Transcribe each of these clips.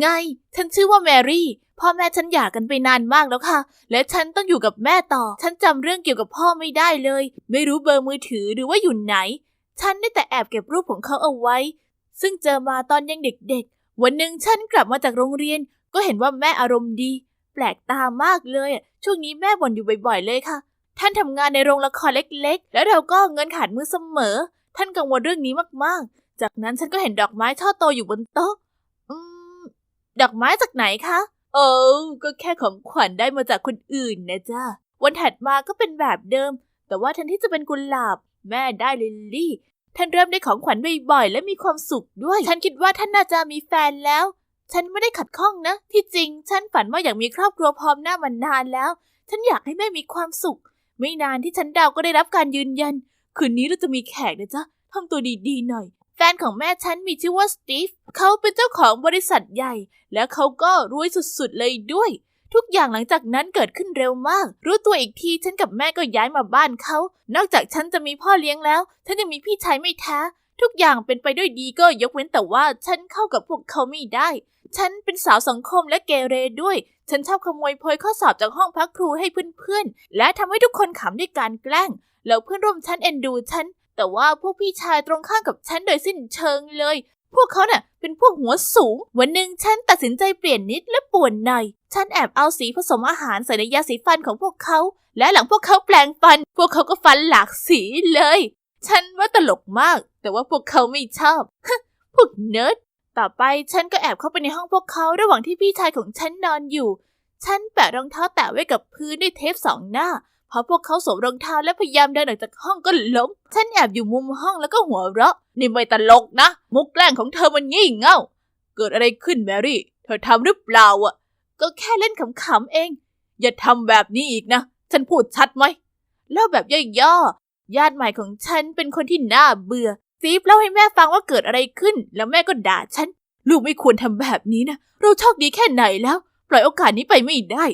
ไง ฉันชื่อว่าแมรี่ พ่อแม่ฉันหย่ากันไปนานมากแล้วค่ะ และฉันต้องอยู่กับแม่ต่อ ฉันจำเรื่องเกี่ยวกับพ่อไม่ได้เลย ไม่รู้เบอร์มือถือหรือว่าอยู่ไหน ฉันได้แต่แอบเก็บรูปของเขาเอาไว้ ซึ่งเจอมาตอนยังเด็กๆ วันหนึ่งฉันกลับมาจากโรงเรียน ก็เห็นว่าแม่อารมณ์ดี แปลกตามากเลยอะช่วงนี้แม่บ่นอยู่บ่อยๆเลยค่ะ ท่านทำงานในโรงละครเล็กๆ แล้วเราก็เงินขาดมือเสมอ ท่านกังวลเรื่องนี้มากๆ จากนั้นฉันก็เห็นดอกไม้ช่อโตอยู่บนโต๊ะ ดอกไม้จากไหนคะโอ้ก็แค่ของขวัญได้มาจากคนอื่นนะจ้าวันถัดมาก็เป็นแบบเดิม แต่ว่าแทนที่จะเป็นกุหลาบ แม่ได้ลิลลี่ ท่านเริ่มได้ของขวัญบ่อยๆและมีความสุขด้วย ฉันคิดว่าท่านน่าจะมีแฟนแล้ว ฉันไม่ได้ขัดข้องนะ ที่จริง ฉันฝันว่าอยากมีครอบครัวพร้อมหน้ามานานแล้ว ฉันอยากให้แม่มีความสุข ไม่นานที่ฉันเดาก็ได้รับการยืนยัน คืนนี้เราจะมีแขกนะจ๊ะทำตัวดีๆหน่อย แฟนของแม่ฉันมีชื่อว่าสตีฟเขาเป็นเจ้าของบริษัทใหญ่ แล้วเขาก็รวยสุดๆเลยด้วย ทุกอย่างหลังจากนั้นเกิดขึ้นเร็วมาก รู้ตัวอีกทีฉันกับแม่ก็ย้ายมาบ้านเขา นอกจากฉันจะมีพ่อเลี้ยงแล้ว ฉันยังมีพี่ชายไม่แท้ทุกอย่างเป็นไปด้วยดีก็ยกเว้นแต่ว่าฉันเข้ากับพวกเขาไม่ได้ ฉันเป็นสาวสังคมและเกเรด้วย ฉันชอบขโมยโพยข้อสอบจากห้องพักครูให้เพื่อนๆ และทำให้ทุกคนขำด้วยการแกล้ง แล้วเพื่อนร่วมชั้นเอ็นดูฉัน แต่ว่าพวกพี่ชายตรงข้ามกับฉันโดยสิ้นเชิงเลย พวกเขาเน่ะเป็นพวกหัวสูง วันหนึ่งฉันตัดสินใจเปลี่ยนนิดและป่วนหน่อย ฉันแอบเอาสีผสมอาหารใส่ในยาสีฟันของพวกเขา และหลังพวกเขาแปลงฟัน พวกเขาก็ฟันหลากสีเลย ฉันว่าตลกมาก แต่ว่าพวกเขาไม่ชอบ พวกเนิร์ด ต่อไปฉันก็แอบเข้าไปในห้องพวกเขาระหว่างที่พี่ชายของฉันนอนอยู่ ฉันแปะรองเท้าแตะไว้กับพื้นด้วยเทปสองหน้า พอพวกเขาสวมรองเท้าและพยายามเดินออกจากห้องก็ล้ม ฉันแอบอยู่มุมห้องแล้วก็หัวเราะ นี่ไม่ตลกนะ มุกแกล้งของเธอมันงี่เง่า เกิดอะไรขึ้นแมรี่ เธอทำหรือเปล่าอะ ก็แค่เล่นขำๆเอง อย่าทำแบบนี้อีกนะ ฉันพูดชัดไหม เล่าแบบย่อๆ ญาติใหม่ของฉันเป็นคนที่น่าเบื่อ ซีฟเล่าให้แม่ฟังว่าเกิดอะไรขึ้น แล้วแม่ก็ด่าฉัน ลูกไม่ควรทำแบบนี้นะ เราโชคดีแค่ไหนแล้ว ปล่อยโอกาสนี้ไปไม่ได้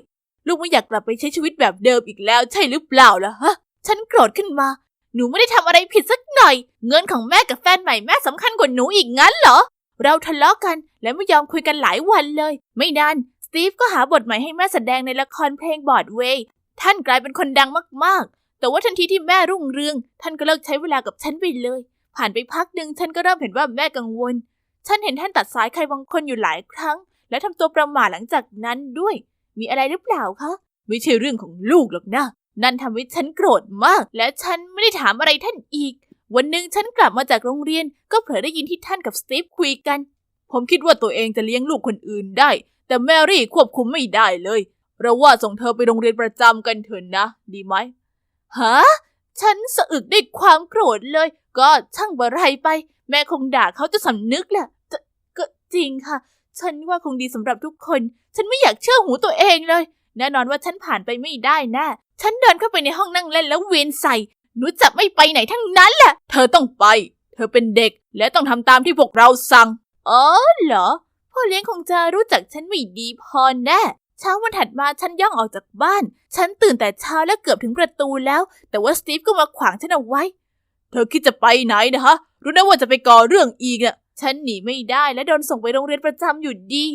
ลูกไม่อยากกลับไปใช้ชีวิตแบบเดิมอีกแล้วใช่หรือเปล่าล่ะฮะ ฉันโกรธขึ้นมา หนูไม่ได้ทำอะไรผิดสักหน่อย เงินของแม่กับแฟนใหม่แม่สำคัญกว่าหนูอีกงั้นเหรอ เราทะเลาะกันและไม่ยอมคุยกันหลายวันเลย ไม่นานสตีฟก็หาบทใหม่ให้แม่แสดงในละครเพลงบอร์ดเวย์ท่านกลายเป็นคนดังมากๆ แต่ว่าทันทีที่แม่รุ่งเรือง ท่านก็เลิกใช้เวลากับฉันไปเลย ผ่านไปพักหนึ่งฉันก็เริ่มเห็นว่าแม่กังวล ฉันเห็นท่านตัดสายใครบางคนอยู่หลายครั้ง และทำตัวประหม่าหลังจากนั้นด้วย มีอะไรหรือเปล่าคะ ไม่ใช่เรื่องของลูกหรอกนะ นั่นทำให้ฉันโกรธมาก และฉันไม่ได้ถามอะไรท่านอีก วันหนึ่งฉันกลับมาจากโรงเรียน ก็เผลอได้ยินที่ท่านกับสตีฟคุยกัน ผมคิดว่าตัวเองจะเลี้ยงลูกคนอื่นได้ แต่แมรี่ควบคุมไม่ได้เลย เราว่าส่งเธอไปโรงเรียนประจำกันเถอะนะ ดีไหมฮะฉันสะอึกด้วยความโกรธเลย ก็ช่างบะไรไป แม่คงด่าเขาจะสำนึกแหละจะก็จริงค่ะ ฉันว่าคงดีสำหรับทุกคน ฉันไม่อยากเชื่อหูตัวเองเลย แน่นอนว่าฉันผ่านไปไม่ได้แน่ฉันเดินเข้าไปในห้องนั่งเล่นแล้วเวียนใส่ หนูจะไม่ไปไหนทั้งนั้นแหละ เธอต้องไป เธอเป็นเด็ก และต้องทำตามที่พวกเราสั่ง อ๋อเหรอ พ่อเลี้ยงคงจะรู้จักฉันไม่ดีพอแน่เช้าวันถัดมาฉันย่องออกจากบ้าน ฉันตื่นแต่เช้าและเกือบถึงประตูแล้ว แต่ว่าสตีฟก็มาขวางฉันเอาไว้ เธอคิดจะไปไหนนะฮะรู้นะว่าจะไปก่อเรื่องอีกอะ ฉันหนีไม่ได้และโดนส่งไปโรงเรียนประจำอยู่ดี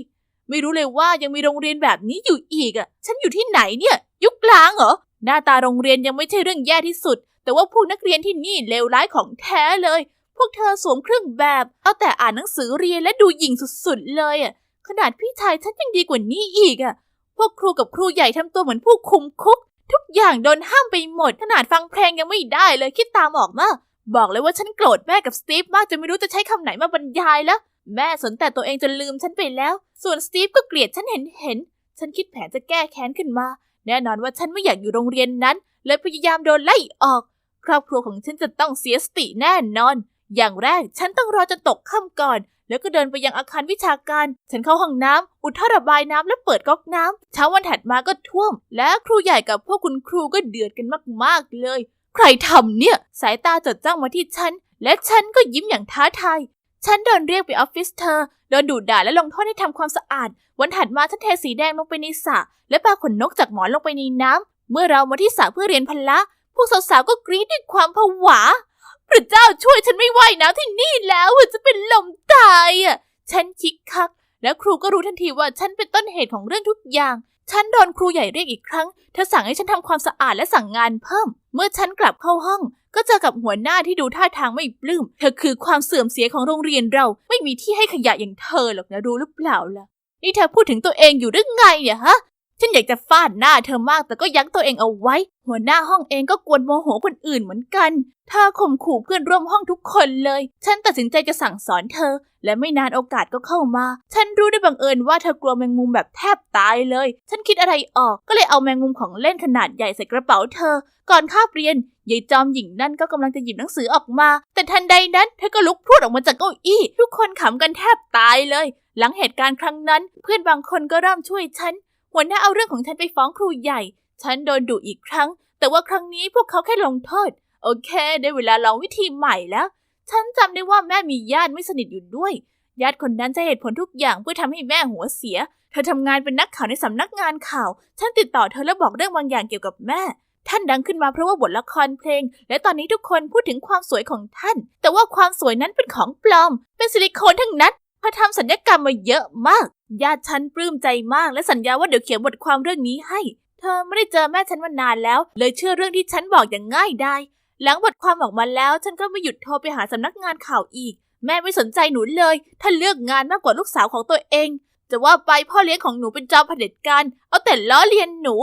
ไม่รู้เลยว่ายังมีโรงเรียนแบบนี้อยู่อีกอะ ฉันอยู่ที่ไหนเนี่ย ยุคกลางเหรอ หน้าตาโรงเรียนยังไม่ใช่เรื่องแย่ที่สุด แต่ว่าพวกนักเรียนที่นี่เลวร้ายของแท้เลย พวกเธอสวมเครื่องแบบ เอาแต่อ่านหนังสือเรียนและดูหยิ่งสุดๆเลยอะ ขนาดพี่ชายฉันยังดีกว่านี้อีกอะ พวกครูกับครูใหญ่ทำตัวเหมือนผู้คุมคุก ทุกอย่างโดนห้ามไปหมด ขนาดฟังเพลงยังไม่ได้เลยคิดตามออกมา บอกเลยว่าฉันโกรธแม่กับสตีฟมากจนไม่รู้จะใช้คำไหนมาบรรยายแล้ว แม่สนแต่ตัวเองจนลืมฉันไปแล้ว ส่วนสตีฟก็เกลียดฉันเห็นเห็น ฉันคิดแผนจะแก้แค้นขึ้นมา แน่นอนว่าฉันไม่อยากอยู่โรงเรียนนั้นเลยพยายามโดนไล่ออก ครอบครัวของฉันจะต้องเสียสติแน่นอน อย่างแรกฉันต้องรอจนตกค่ำก่อน แล้วก็เดินไปยังอาคารวิชาการ ฉันเข้าห้องน้ำอุดท่อระบายน้ำและเปิดก๊อกน้ำเช้าวันถัดมาก็ท่วม และครูใหญ่กับพวกคุณครูก็เดือดกันมากๆเลย ใครทำเนี่ย สายตาจดจ้องมาที่ฉัน และฉันก็ยิ้มอย่างท้าทาย ฉันโดนเรียกไปออฟฟิศเธอ โดนดุด่าและลงโทษให้ทำความสะอาด วันถัดมาฉันเทสีแดงลงไปในสระและปาขนนกจากหมอนลงไปในน้ำ เมื่อเรามาที่สระเพื่อเรียนพละพวกสาวๆก็กรี๊ดด้วยความผวา พระเจ้าช่วยฉันไม่ไหวน้ำที่นี่แล้วจะเป็นลมตายอะ ฉันคิกคัก แล้วครูก็รู้ทันทีว่าฉันเป็นต้นเหตุของเรื่องทุกอย่าง ฉันโดนครูใหญ่เรียกอีกครั้ง เธอสั่งให้ฉันทำความสะอาดและสั่งงานเพิ่ม เมื่อฉันกลับเข้าห้อง ก็เจอกับหัวหน้าที่ดูท่าทางไม่ปลื้ม เธอคือความเสื่อมเสียของโรงเรียนเรา ไม่มีที่ให้ขยะอย่างเธอหรอกนะรู้หรือเปล่าล่ะ นี่เธอพูดถึงตัวเองอยู่หรือไงเนี่ยฮะ ฉันอยากจะฟาดหน้าเธอมากแต่ก็ยั้งตัวเองเอาไว้ หัวหน้าห้องเองก็กวนโมโหคนอื่นเหมือนกันเธอข่มขู่เพื่อนร่วมห้องทุกคนเลย ฉันตัดสินใจจะสั่งสอนเธอ และไม่นานโอกาสก็เข้ามา ฉันรู้ได้บังเอิญว่าเธอกลัวแมงมุมแบบแทบตายเลย ฉันคิดอะไรออกก็เลยเอาแมงมุมของเล่นขนาดใหญ่ใส่กระเป๋าเธอ ก่อนคาบเรียนยายจอมหญิงนั่นก็กำลังจะหยิบหนังสือออกมา แต่ทันใดนั้นเธอก็ลุกพรวดออกมาจากเก้าอี้ ทุกคนขำกันแทบตายเลย หลังเหตุการณ์ครั้งนั้น เพื่อนบางคนก็เริ่มช่วยฉัน หัวหน้าเอาเรื่องของฉันไปฟ้องครูใหญ่ ฉันโดนดุอีกครั้ง แต่ว่าครั้งนี้พวกเขาแค่ลงโทษ โอเค ได้เวลาลองวิธีใหม่แล้ว ฉันจำได้ว่าแม่มีญาติไม่สนิทอยู่ด้วย ญาติคนนั้นจะเหตุผลทุกอย่างเพื่อทำให้แม่หัวเสีย เธอทำงานเป็นนักข่าวในสำนักงานข่าว ฉันติดต่อเธอแล้วบอกเรื่องบางอย่างเกี่ยวกับแม่ท่านดังขึ้นมาเพราะว่าบทละครเพลง และตอนนี้ทุกคนพูดถึงความสวยของท่าน แต่ว่าความสวยนั้นเป็นของปลอม เป็นซิลิโคนทั้งนั้นเธอทำสัญญกรรมมาเยอะมาก ญาติฉันปลื้มใจมากและสัญญาว่าเดี๋ยวเขียนบทความเรื่องนี้ให้ เธอไม่ได้เจอแม่ฉันมานานแล้ว เลยเชื่อเรื่องที่ฉันบอกอย่างง่ายได้หลังบทความออกมาแล้ว ฉันก็ไม่หยุดโทรไปหาสำนักงานข่าวอีก แม่ไม่สนใจหนูเลย ท่านเลือกงานมากกว่าลูกสาวของตัวเอง จะว่าไปพ่อเลี้ยงของหนูเป็นจอมเผด็จการ เอาแต่ล้อเลียนหนู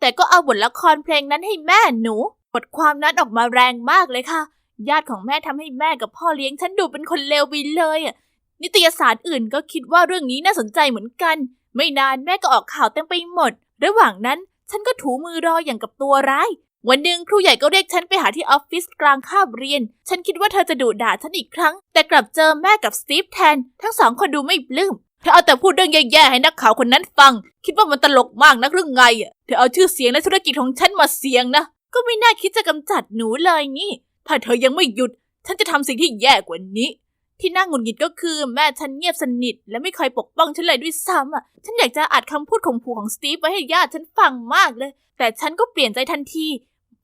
แต่ก็เอาบทละครเพลงนั้นให้แม่หนู บทความนั้นออกมาแรงมากเลยค่ะ ญาติของแม่ทำให้แม่กับพ่อเลี้ยงฉันดูเป็นคนเลวไปเลยอะ นิตยสารอื่นก็คิดว่าเรื่องนี้น่าสนใจเหมือนกัน ไม่นานแม่ก็ออกข่าวเต็มไปหมด ระหว่างนั้นฉันก็ถูมือรออย่างกับตัวร้าย วันหนึ่งครูใหญ่ก็เรียกฉันไปหาที่ออฟฟิศกลางคาบเรียน ฉันคิดว่าเธอจะดุด่าฉันอีกครั้ง แต่กลับเจอแม่กับสตีฟแทน ทั้งสองคนดูไม่ปลื้ม เธอเอาแต่พูดเรื่องแย่ๆให้นักข่าวคนนั้นฟัง คิดว่ามันตลกมากนักหรือไงอะ เธอเอาชื่อเสียงและธุรกิจของฉันมาเสี่ยงนะ ก็ไม่น่าคิดจะกำจัดหนูเลยนี่ ถ้าเธอยังไม่หยุด ฉันจะทำสิ่งที่แย่กว่านี้ ที่น่าหงุดหงิดก็คือแม่ฉันเงียบสนิท และไม่เคยปกป้องฉันเลยด้วยซ้ำอะ ฉันอยากจะอัดคำพูดข่มขู่ของสตีฟไว้ให้ญาติฉันฟังมากเลย แต่ฉันก็เปลี่ยนใจทันที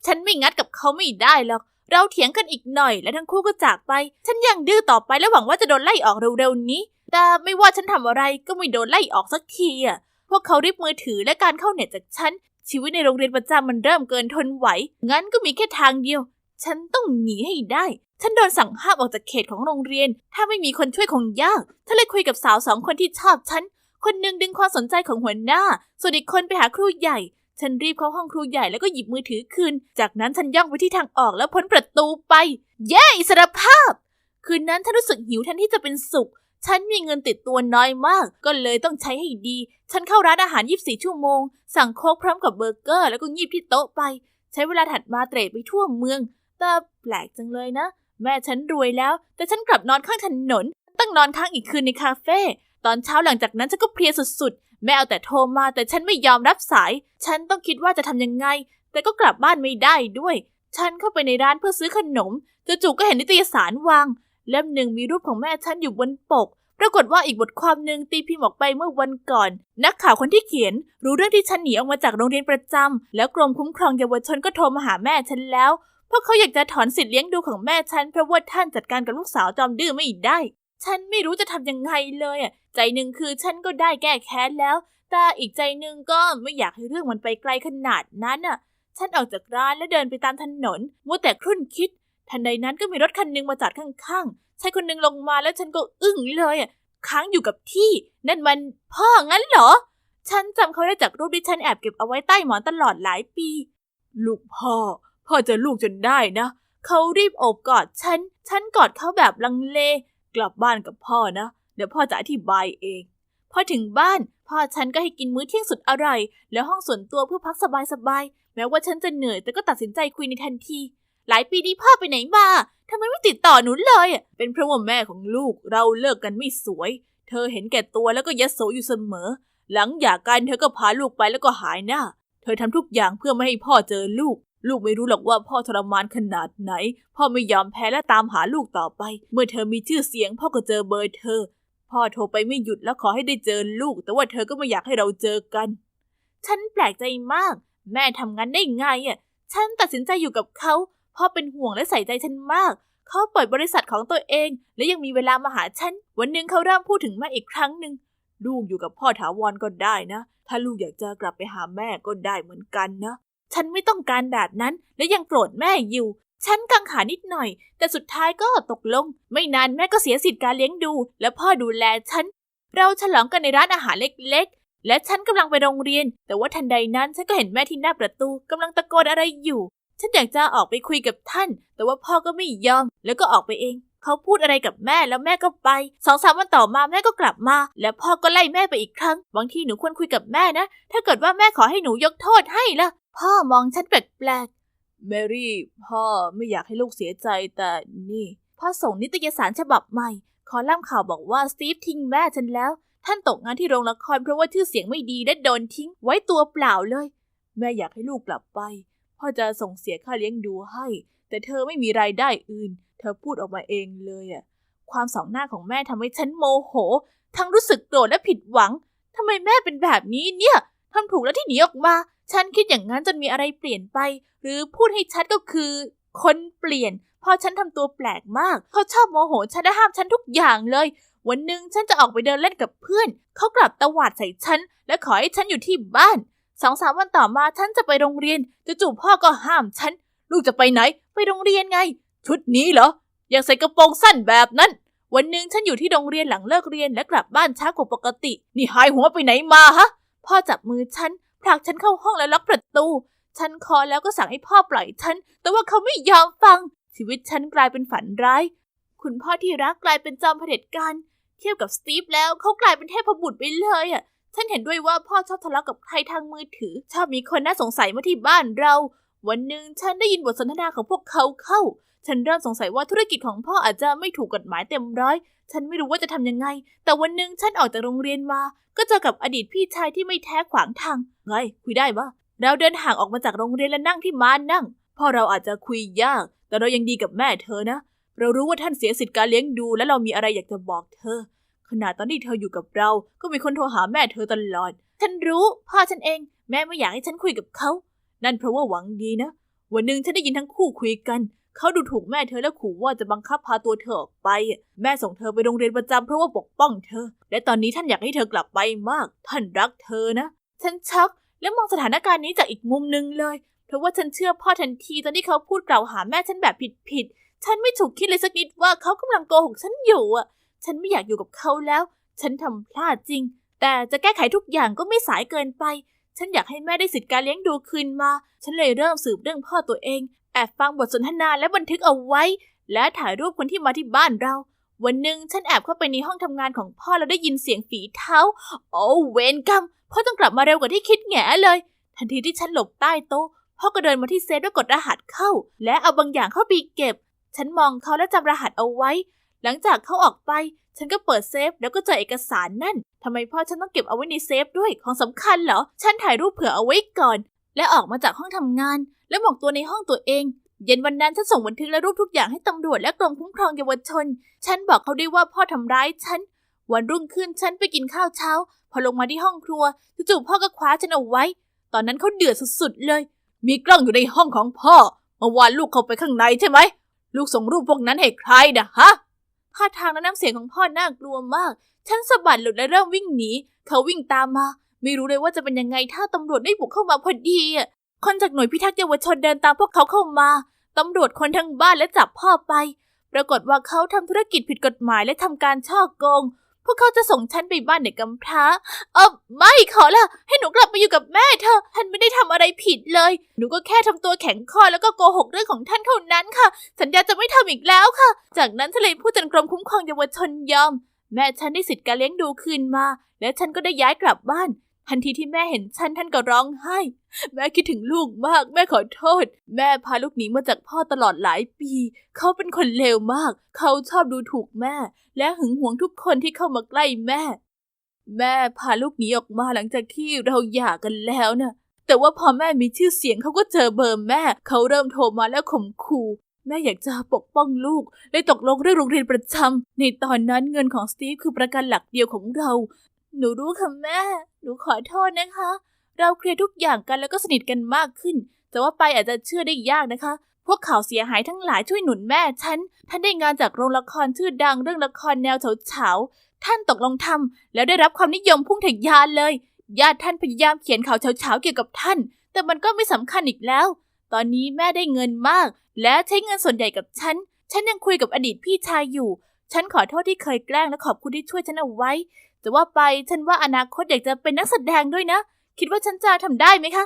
ฉันไม่งัดกับเขาไม่ได้หรอก เราเถียงกันอีกหน่อย และทั้งคู่ก็จากไป ฉันยังดื้อต่อไปและหวังว่าจะโดนไล่ออกเร็วๆนี้ แต่ไม่ว่าฉันทำอะไรก็ไม่โดนไล่ออกสักทีอะ พวกเขาริบมือถือและการเข้าเน็ตจากฉัน ชีวิตในโรงเรียนประจำมันเริ่มเกินทนไหว งั้นก็มีแค่ทางเดียว ฉันต้องหนีให้ได้ ฉันโดนสั่งห้ามออกจากเขตของโรงเรียน ถ้าไม่มีคนช่วยคงยากถ้าเลยคุยกับสาวสองคนที่ชอบฉัน คนหนึ่งดึงความสนใจของหัวหน้า ส่วนอีกคนไปหาครูใหญ่ ฉันรีบเข้าห้องครูใหญ่แล้วก็หยิบมือถือคืน จากนั้นฉันย่องไปที่ทางออกแล้วพ้นประตูไป เย้ อิสรภาพ คืนนั้นฉันรู้สึกหิวแทนที่จะเป็นสุข ฉันมีเงินติดตัวน้อยมาก ก็เลยต้องใช้ให้ดี ฉันเข้าร้านอาหาร 24 ชั่วโมง สั่งโค้กพร้อมกับเบอร์เกอร์ แล้วก็งีบที่โต๊ะไป ใช้เวลาถัดมาเตร่ไปทั่วเมืองแต่แปลกจังเลยนะ แม่ฉันรวยแล้ว แต่ฉันกลับนอนข้างถนน ต้องนอนค้างอีกคืนในคาเฟ่ตอนเช้าหลังจากนั้นฉันก็เพลียสุดๆ แม่เอาแต่โทรมาแต่ฉันไม่ยอมรับสาย ฉันต้องคิดว่าจะทำยังไง แต่ก็กลับบ้านไม่ได้ด้วย ฉันเข้าไปในร้านเพื่อซื้อขนมจู่ๆก็เห็นนิตยสารวาง เล่มหนึ่งมีรูปของแม่ฉันอยู่บนปก ปรากฏว่าอีกบทความหนึ่งตีพิมพ์ออกไปเมื่อวันก่อน นักข่าวคนที่เขียน รู้เรื่องที่ฉันหนีออกมาจากโรงเรียนประจำแล้วกรมคุ้มครองเยาวชนก็โทรมาหาแม่ฉันแล้ว พราะเขาอยากจะถอนสิทธิ์เลี้ยงดูของแม่ฉันเพราะว่าท่านจัดการกับลูกสาวจอมดื้อไม่ได้ ฉันไม่รู้จะทำยังไงเลยอะ ใจหนึ่งคือฉันก็ได้แก้แค้นแล้ว แต่อีกใจหนึ่งก็ไม่อยากให้เรื่องมันไปไกลขนาดนั้นอะ ฉันออกจากร้านและเดินไปตามถนนมัวแต่ครุ่นคิด ทันใดนั้นก็มีรถคันหนึงมาจอดข้างๆชายคนหนึ่งลงมาแล้วฉันก็อึ้งเลยอะ ค้างอยู่กับที่ นั่นมันพ่องั้นเหรอ ฉันจำเขาได้จากรูปที่ฉันแอบเก็บเอาไว้ใต้หมอนตลอดหลายปี ลูกพ่อ พ่อเจะลูกจนได้นะ เขารีบโอบกอดฉัน ฉันกอดเขาแบบลังเล กลับบ้านกับพ่อนะ เดี๋ยวพ่อจะอธิบายเอง พอถึงบ้าน พ่อฉันก็ให้กินมื้อเที่ยงสุดอร่อย แล้วห้องส่วนตัวเพื่อพักสบายๆ แม้ว่าฉันจะเหนื่อยแต่ก็ตัดสินใจคุยในทันที หลายปีนี้พ่อไปไหนมาทำไมไม่ติดต่อหนูเลยอะเป็นเพราะว่าแม่ของลูกเราเลิกกันไม่สวย เธอเห็นแก่ตัวแล้วก็ยโสอยู่เสมอ หลังหย่ากันเธอก็พาลูกไปแล้วก็หายหน้า เธอทำทุกอย่างเพื่อไม่ให้พ่อเจอลูก ลูกไม่รู้หรอกว่าพ่อทรมานขนาดไหน พ่อไม่ยอมแพ้และตามหาลูกต่อไป เมื่อเธอมีชื่อเสียง พ่อก็เจอเบอร์เธอ พ่อโทรไปไม่หยุดแล้วขอให้ได้เจอลูก แต่ว่าเธอก็ไม่อยากให้เราเจอกัน ฉันแปลกใจมาก แม่ทำงานได้ไงอะ ฉันตัดสินใจอยู่กับเขา พ่อเป็นห่วงและใส่ใจฉันมาก เขาเปิดบริษัทของตัวเอง และยังมีเวลามาหาฉัน วันหนึ่งเขาเริ่มพูดถึงแม่อีกครั้งหนึ่งลูกอยู่กับพ่อถาวรก็ได้นะ ถ้าลูกอยากจะกลับไปหาแม่ก็ได้เหมือนกันนะ ฉันไม่ต้องการแบบนั้นและยังโกรธแม่อยู่ ฉันกังขานิดหน่อย แต่สุดท้ายก็ตกลง ไม่นานแม่ก็เสียสิทธิ์การเลี้ยงดู และพ่อดูแลฉัน เราฉลองกันในร้านอาหารเล็กๆ และฉันกำลังไปโรงเรียน แต่ว่าทันใดนั้นฉันก็เห็นแม่ที่หน้าประตูกำลังตะโกนอะไรอยู่ ฉันอยากจะออกไปคุยกับท่าน แต่ว่าพ่อก็ไม่ยอม แล้วก็ออกไปเองเขาพูดอะไรกับแม่แล้วแม่ก็ไปสองสามวันต่อมาแม่ก็กลับมา และพ่อก็ไล่แม่ไปอีกครั้ง บางทีหนูควรคุยกับแม่นะ ถ้าเกิดว่าแม่ขอให้หนูยกโทษให้ล่ะ พ่อมองฉันแปลกๆแมรี่ พ่อไม่อยากให้ลูกเสียใจแต่นี่ พ่อส่งนิตยสารฉบับใหม่ คอลัมน์ข่าวบอกว่าสตีฟทิ้งแม่ฉันแล้ว ท่านตกงานที่โรงละครเพราะว่าชื่อเสียงไม่ดีและโดนทิ้ง ไว้ตัวเปล่าเลย แม่อยากให้ลูกกลับไป พ่อจะส่งเสียค่าเลี้ยงดูให้ แต่เธอไม่มีรายได้อื่น เธอพูดออกมาเองเลยอะความสองหน้าของแม่ทำให้ฉันโมโห ทั้งรู้สึกโกรธและผิดหวังทำไมแม่เป็นแบบนี้เนี่ย ทำถูกแล้วที่หนีออกมา ฉันคิดอย่างนั้นจนมีอะไรเปลี่ยนไป หรือพูดให้ชัดก็คือ คนเปลี่ยนเพอฉันทำตัวแปลกมาก เขาชอบโมโหฉันและห้ามฉันทุกอย่างเลย วันหนึ่งฉันจะออกไปเดินเล่นกับเพื่อน เขากลับตวาดใส่ฉัน และขอให้ฉันอยู่ที่บ้านสองสามวันต่อมาฉันจะไปโรงเรียนจู่ๆพ่อก็ห้ามฉัน ลูกจะไปไหน ไปโรงเรียนไง ชุดนี้เหรอ อยากใส่กระโปรงสั้นแบบนั้น วันหนึ่งฉันอยู่ที่โรงเรียนหลังเลิกเรียนและกลับบ้านช้ากว่าปกติ นี่หายหัวไปไหนมาฮะ พ่อจับมือฉันผลักฉันเข้าห้องแล้วล็อกประตู ฉันคอแล้วก็สั่งให้พ่อปล่อยฉัน แต่ว่าเขาไม่ยอมฟัง ชีวิตฉันกลายเป็นฝันร้าย คุณพ่อที่รักกลายเป็นจอมเผด็จการ เทียบกับสตีฟแล้วเขากลายเป็นเทพบุตรไปเลยอะ ฉันเห็นด้วยว่าพ่อชอบทะเลาะกับใครทางมือถือ ชอบมีคนน่าสงสัยมาที่บ้านเรา วันหนึ่งฉันได้ยินบทสนทนาของพวกเขาเข้า ฉันเริ่มสงสัยว่าธุรกิจของพ่ออาจจะไม่ถูกกฎหมายเต็มร้อย ฉันไม่รู้ว่าจะทำยังไง แต่วันหนึ่งฉันออกจากโรงเรียนมา ก็เจอกับอดีตพี่ชายที่ไม่แท้ขวางทาง ไง คุยได้ปะเราเดินห่างออกมาจากโรงเรียนและนั่งที่ม้านั่ง พ่อเราอาจจะคุยยาก แต่เรายังดีกับแม่เธอนะ เรารู้ว่าท่านเสียสิทธิ์การเลี้ยงดู และเรามีอะไรอยากจะบอกเธอขนาดตอนที่เธออยู่กับเรา ก็มีคนโทรหาแม่เธอตลอด ฉันรู้ พ่อฉันเอง แม่ไม่อยากให้ฉันคุยกับเขา นั่นเพราะว่าหวังดีนะ วันหนึ่งฉันได้ยินทั้งคู่คุยกัน เขาดูถูกแม่เธอและขู่ว่าจะบังคับพาตัวเธอออกไป แม่ส่งเธอไปโรงเรียนประจำเพราะว่าปกป้องเธอ และตอนนี้ท่านอยากให้เธอกลับไปมาก ท่านรักเธอนะ ฉันช็อกและมองสถานการณ์นี้จากอีกมุมหนึ่งเลย เพราะว่าฉันเชื่อพ่อทันทีตอนที่เขาพูดกล่าวหาแม่ฉันแบบผิดๆ ฉันไม่ถูกคิดเลยสักนิดว่าเขากำลังโกหกฉันอยู่อะ ฉันไม่อยากอยู่กับเขาแล้ว ฉันทำพลาดจริง แต่จะแก้ไขทุกอย่างก็ไม่สายเกินไปฉันอยากให้แม่ได้สิทธิการเลี้ยงดูคืนมา ฉันเลยเริ่มสืบเรื่องพ่อตัวเอง แอบฟังบทสนทนาและบันทึกเอาไว้ และถ่ายรูปคนที่มาที่บ้านเรา วันหนึ่งฉันแอบเข้าไปในห้องทำงานของพ่อแล้วได้ยินเสียงฝีเท้า โอ้เวนกรรมพ่อต้องกลับมาเร็วกว่าที่คิดแง่เลย ทันทีที่ฉันหลบใต้โต๊ะพ่อก็เดินมาที่เซฟแล้วกดรหัสเข้า และเอาบางอย่างเข้าไปเก็บ ฉันมองเขาและจำรหัสเอาไว้ หลังจากเขาออกไป ฉันก็เปิดเซฟแล้วก็เจอเอกสารนั่นทำไมพ่อฉันต้องเก็บเอาไว้ในเซฟด้วยของสำคัญเหรอ ฉันถ่ายรูปเผื่อเอาไว้ก่อน และออกมาจากห้องทำงาน และหมกตัวในห้องตัวเอง เย็นวันนั้นฉันส่งบันทึกและรูปทุกอย่างให้ตำรวจและกรมคุ้มครองเยาวชน ฉันบอกเขาด้วยว่าพ่อทำร้ายฉัน วันรุ่งขึ้นฉันไปกินข้าวเช้า พอลงมาที่ห้องครัวจู่ๆพ่อก็คว้าฉันเอาไว้ ตอนนั้นเขาเดือดสุดๆเลย มีกล้องอยู่ในห้องของพ่อเมื่อวานลูกเข้าไปข้างในใช่ไหมลูกส่งรูปพวกนั้นให้ใครนะฮะท่าทางและน้ำเสียงของพ่อน่ากลัวมาก ฉันสะบัดหลุดและเริ่มวิ่งหนี เขาวิ่งตามมา ไม่รู้เลยว่าจะเป็นยังไงถ้าตำรวจไม่บุกเข้ามาพอดีคนจากหน่วยพิทักษ์เยาวชนเดินตามพวกเขาเข้ามาตำรวจคนทั้งบ้านและจับพ่อไป ปรากฏว่าเขาทำธุรกิจผิดกฎหมายและทำการช่อโกง พวกเขาจะส่งฉันไปบ้านเด็กกำพร้า เออไม่ขอละให้หนูกลับไปอยู่กับแม่เธอท่านไม่ได้ทำอะไรผิดเลย หนูก็แค่ทำตัวแข็งคอแล้วก็โกหกเรื่องของท่านเท่านั้นค่ะ สัญญาจะไม่ทำอีกแล้วค่ะ จากนั้นทะเลผู้จัดกรมคุ้มครองเยาวชนยอม แม่ฉันได้สิทธิ์การเลี้ยงดูคืนมา และฉันก็ได้ย้ายกลับบ้าน ทันทีที่แม่เห็นฉันท่านก็ร้องไห้ แม่คิดถึงลูกมาก แม่ขอโทษ แม่พาลูกหนีมาจากพ่อตลอดหลายปี เขาเป็นคนเลวมาก เขาชอบดูถูกแม่ และหึงหวงทุกคนที่เข้ามาใกล้แม่ แม่พาลูกหนีออกมาหลังจากที่เราหย่ากันแล้วนะแต่ว่าพอแม่มีชื่อเสียงเขาก็เจอเบอร์แม่ เขาเริ่มโทรมาแล้วข่มขู่แม่อยากจะปกป้องลูกเลยตกลงเรื่องโรงเรียนประจำในตอนนั้นเงินของสตีฟคือประกันหลักเดียวของเรา หนูรู้ค่ะแม่ หนูขอโทษนะคะ เราเคลียร์ทุกอย่างกันแล้วก็สนิทกันมากขึ้น แต่ว่าไปอาจจะเชื่อได้ยากนะคะ พวกข่าวเสียหายทั้งหลายช่วยหนุนแม่ฉัน ท่านได้งานจากโรงละครชื่อดังเรื่องละครแนวเฉาๆ ท่านตกลงทำแล้วได้รับความนิยมพุ่งทะยานเลย ญาติท่านพยายามเขียนข่าวเฉาๆเกี่ยวกับท่าน แต่มันก็ไม่สำคัญอีกแล้ว ตอนนี้แม่ได้เงินมาก และใช้เงินส่วนใหญ่กับฉัน ฉันยังคุยกับอดีตพี่ชายอยู่ ฉันขอโทษที่เคยแกล้งและขอบคุณที่ช่วยฉันเอาไว้ แต่ว่าไปฉันว่าอนาคตอยากจะเป็นนักแสดงด้วยนะ คิดว่าฉันจะทำได้ไหมคะ